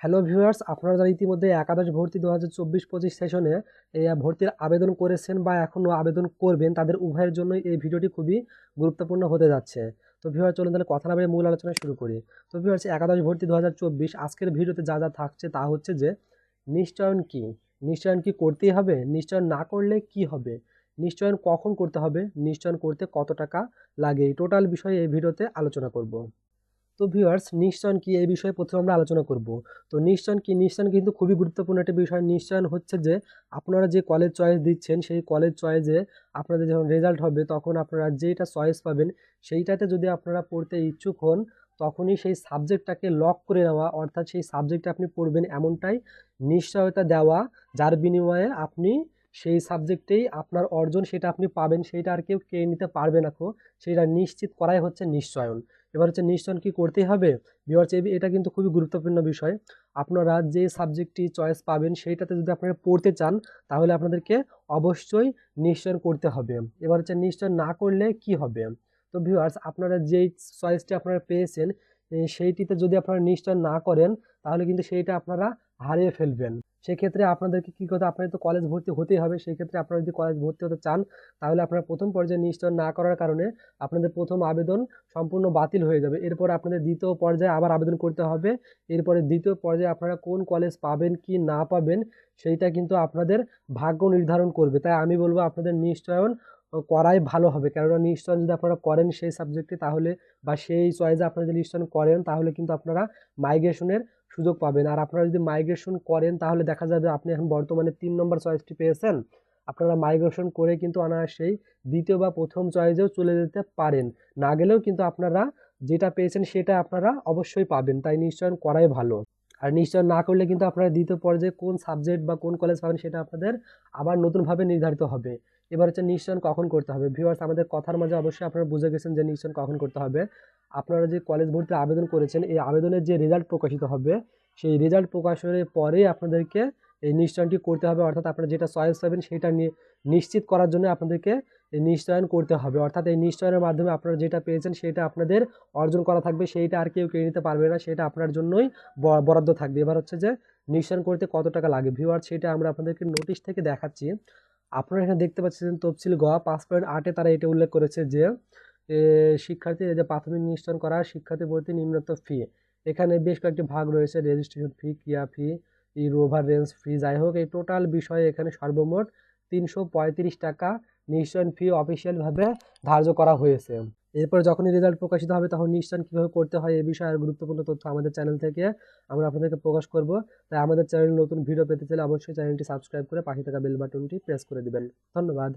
Hello viewers, আপনারা যারা ইতিমধ্যে একাদশ ভর্তি দু হাজার চব্বিশ পঁচিশ সেশনে ভর্তির আবেদন করেছেন বা এখনও আবেদন করবেন, তাদের উভয়ের জন্য এই ভিডিওটি খুবই গুরুত্বপূর্ণ হতে যাচ্ছে। তো ভিউয়ার চলুন তাহলে কথা না বলে মূল আলোচনা শুরু করি। তো ভিউয়ার্স, একাদশ ভর্তি দু হাজার চব্বিশ, আজকের ভিডিওতে যা যা থাকছে তা হচ্ছে যে, নিশ্চয়ন কি? নিশ্চয়ন কি করতেই হবে? নিশ্চয়ন না করলে কি হবে? নিশ্চয়ন কখন করতে হবে? নিশ্চয়ন করতে কত টাকা লাগে? টোটাল বিষয়ে এই ভিডিওতে আলোচনা করব। তো ভিউয়ার্স নিশ্চয়ন কি এই বিষয়ে প্রথমে আমরা আলোচনা করব। তো নিশ্চয়ন কি নিশ্চয়ন কিন্তু খুবই গুরুত্বপূর্ণ একটা বিষয়। নিশ্চয়ন হচ্ছে যে, আপনারা যে কলেজ চয়েস দিচ্ছেন, সেই কলেজ চয়েসে আপনাদের যখন রেজাল্ট হবে, তখন আপনারা যেটা চয়েস পাবেন, সেইটাতে যদি আপনারা পড়তে ইচ্ছুক হন, তখনই সেই সাবজেক্টটাকে লক করে নেওয়া, অর্থাৎ সেই সাবজেক্টটা আপনি পড়বেন এমনটাই নিশ্চয়তা দেওয়া, যার বিনিময়ে আপনি সেই সাবজেক্টেই আপনার অর্জন সেটা আপনি পাবেন, সেটা আর কেউ কেড়ে নিতে পারবে না কো। সেটা নিশ্চিত করাই হচ্ছে নিশ্চয়ন। এবার হচ্ছে নিশ্চয়ন কি করতেই হবে? বিওয়ার্স এটা কিন্তু খুবই গুরুত্বপূর্ণ বিষয়। আপনারা যে সাবজেক্টটি চয়েস পাবেন, সেইটাতে যদি আপনারা পড়তে চান, তাহলে আপনাদেরকে অবশ্যই নিশ্চয়ন করতে হবে। এবার হচ্ছে নিশ্চয় না করলে কি হবে? তো ভিউয়ার্স আপনারা যেই চয়েসটি আপনারা পেয়েছেন সেইটিতে যদি আপনারা নিশ্চয় না করেন, তাহলে কিন্তু সেইটা আপনারা হারিয়ে ফেলবেন। সেক্ষেত্রে আপনাদেরকে কী করতে আপনাদের তো কলেজ ভর্তি হতেই হবে। সেই ক্ষেত্রে আপনারা যদি কলেজ ভর্তি হতে চান, তাহলে আপনারা প্রথম পর্যায়ে নিশ্চয় না করার কারণে আপনাদের প্রথম আবেদন সম্পূর্ণ বাতিল হয়ে যাবে। এরপর আপনাদের দ্বিতীয় পর্যায়ে আবার আবেদন করতে হবে। এরপরে দ্বিতীয় পর্যায়ে আপনারা কোন কলেজ পাবেন, কি না পাবেন, সেইটা কিন্তু আপনাদের ভাগ্য নির্ধারণ করবে। তাই আমি বলব আপনাদের নিশ্চয়ন করাই ভালো হবে। কেননা নিশ্চয়ন যদি আপনারা করেন সেই সাবজেক্টে তাহলে বা সেই চয়েসে আপনারা যদি নিশ্চয়ন করেন তাহলে কিন্তু আপনারা মাইগ্রেশনের সুযোগ পাবেন। আর আপনারা যদি মাইগ্রেশন করেন তাহলে দেখা যাবে আপনি এখন বর্তমানে তিন নম্বর চয়েসটি পেয়েছেন। আপনারা মাইগ্রেশন করে কিন্তু অনায়াসেই দ্বিতীয় বা প্রথম চয়েসেও চলে যেতে পারেন। না গেলেও কিন্তু আপনারা যেটা পেয়েছেন সেটা আপনারা অবশ্যই পাবেন। তাই নিশ্চয়ন করাই ভালো। আর নিশ্চয় না করলে কিন্তু আপনারা দ্বিতীয় পর্যায়ে কোন সাবজেক্ট বা কোন কলেজ পাবেন সেটা আপনাদের আবার নতুনভাবে নির্ধারিত হবে। এবার হচ্ছে নিশ্চয়ন কখন করতে হবে? ভিউয়ার্স আমাদের কথার মাঝে অবশ্যই আপনারা বুঝে গেছেন যে নিশ্চয়ন কখন করতে হবে। আপনারা যে কলেজ ভর্তির আবেদন করেছেন, এই আবেদনের যে রেজাল্ট প্রকাশিত হবে, সেই রেজাল্ট প্রকাশনের পরেই আপনাদেরকে এই নিশ্চয়নটি করতে হবে। অর্থাৎ আপনারা যেটা চয়েস পাবেন, সেটা নিশ্চিত করার জন্য আপনাদেরকে নিশ্চয়ন করতে হবে। অর্থাৎ এই নিশ্চয়নের মাধ্যমে আপনারা যেটা পেয়েছেন, সেটা আপনাদের অর্জন করা থাকবে। সেইটা আর কেউ কেড়ে নিতে পারবে না, সেটা আপনার জন্যই বরাদ্দ থাকবে। এবার হচ্ছে যে নিশ্চয়ন করতে কত টাকা লাগে? ভিউয়ার সেটা আমরা আপনাদেরকে নোটিশ থেকে দেখাচ্ছি। আপনারা এখানে দেখতে পাচ্ছেন তফসিল গ, পাঁচ পয়েন্ট আটে তারা এটা উল্লেখ করেছে যে শিক্ষার্থী যে প্রাথমিক নিশ্চয়ন করা শিক্ষার্থী ভর্তি নিম্নত ফি এখানে বেশ কয়েকটি ভাগ রয়েছে রেজিস্ট্রেশন ফি ক্রিয়া ফি এই রোভার রেঞ্জ ফি যাই হোক, এই টোটাল বিষয়ে এখানে সর্বমোট তিনশো পঁয়ত্রিশ টাকা নিশ্চয়ন ফি অফিসিয়ালভাবে ধার্য করা হয়েছে। এরপর যখনই রেজাল্ট প্রকাশিত হবে, তখন নিশ্চয়ন কীভাবে করতে হয়, এ বিষয়ে আর গুরুত্বপূর্ণ তথ্য আমাদের চ্যানেল থেকে আমরা আপনাদেরকে প্রকাশ করব। তাই আমাদের চ্যানেল নতুন ভিডিও পেতে চাইলে অবশ্যই চ্যানেলটি সাবস্ক্রাইব করে পাশে থাকা বেল বাটনটি প্রেস করে দেবেন। ধন্যবাদ।